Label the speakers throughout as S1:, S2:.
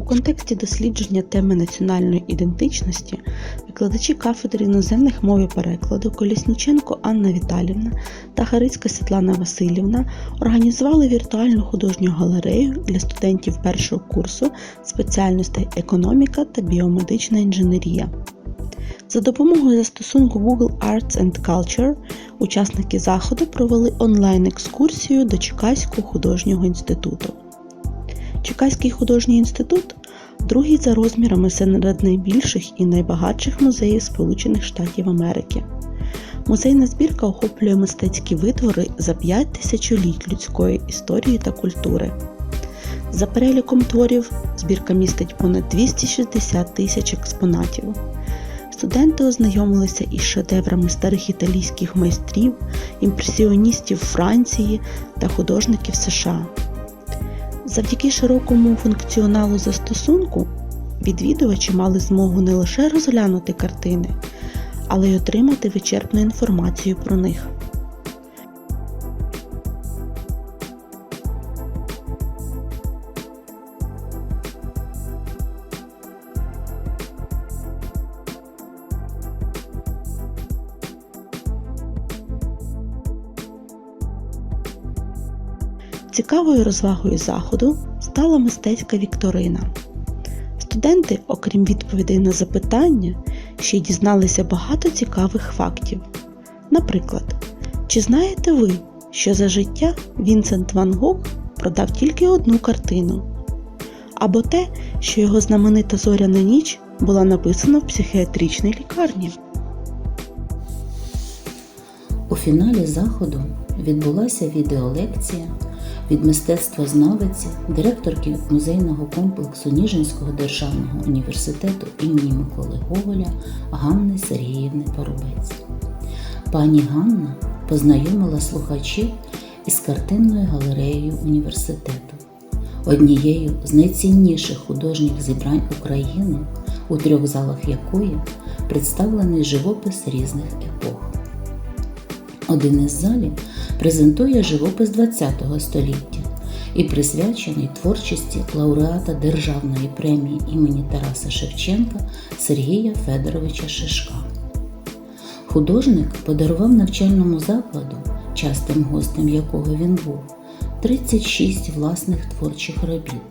S1: У контексті дослідження теми національної ідентичності викладачі кафедри іноземних мов і перекладу Колісніченко Анна Віталівна та Харицька Світлана Васильівна організували віртуальну художню галерею для студентів першого курсу спеціальностей економіка та біомедична інженерія. За допомогою застосунку Google Arts and Culture учасники заходу провели онлайн-екскурсію до Чекаського художнього інституту. Чекаський художній інститут другий за розмірами серед найбільших і найбагатших музеїв Сполучених Штатів Америки. Музейна збірка охоплює мистецькі витвори за 5 тисячоліть людської історії та культури. За переліком творів збірка містить понад 260 тисяч експонатів. Студенти ознайомилися із шедеврами старих італійських майстрів, імпресіоністів Франції та художників США. Завдяки широкому функціоналу застосунку відвідувачі мали змогу не лише розглянути картини, але й отримати вичерпну інформацію про них. Цікавою розвагою заходу стала мистецька вікторина. Студенти, окрім відповідей на запитання, ще й дізналися багато цікавих фактів. Наприклад, чи знаєте ви, що за життя Вінсент Ван Гог продав тільки одну картину? Або те, що його знаменита зоряна ніч була написана в психіатричній лікарні?
S2: У фіналі заходу відбулася відеолекція від мистецтвознавиці, директорки музейного комплексу Ніжинського державного університету імені Миколи Гоголя Ганни Сергіївни Поробець. Пані Ганна познайомила слухачів із картинною галереєю університету, однією з найцінніших художніх зібрань України, у трьох залах якої представлений живопис різних епох. Один із залів презентує живопис ХХ століття і присвячений творчості лауреата Державної премії імені Тараса Шевченка Сергія Федоровича Шишка. Художник подарував навчальному закладу, частим гостем якого він був, 36 власних творчих робіт.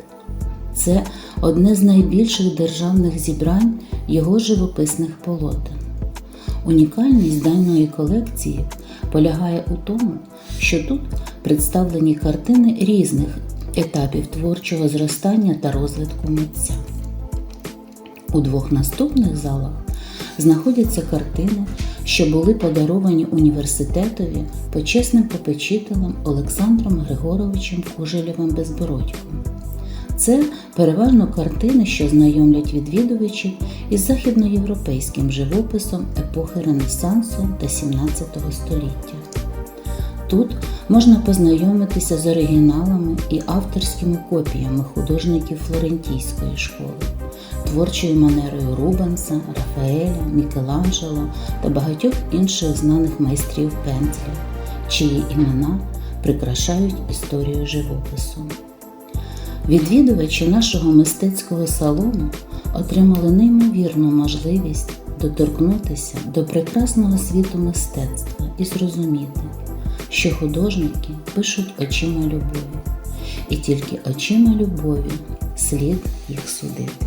S2: Це одне з найбільших державних зібрань його живописних полотен. Унікальність даної колекції полягає у тому, що тут представлені картини різних етапів творчого зростання та розвитку митця. У двох наступних залах знаходяться картини, що були подаровані університетові почесним попечителем Олександром Григоровичем Кужелєвим Безбородьком. Це переважно картини, що знайомлять відвідувачів із західноєвропейським живописом епохи Ренесансу та 17 століття. Тут можна познайомитися з оригіналами і авторськими копіями художників Флорентійської школи, творчою манерою Рубенса, Рафаеля, Мікеланджело та багатьох інших знаних майстрів пензля, чиї імена прикрашають історію живопису. Відвідувачі нашого мистецького салону отримали неймовірну можливість доторкнутися до прекрасного світу мистецтва і зрозуміти, що художники пишуть очима любові, і тільки очима любові слід їх судити.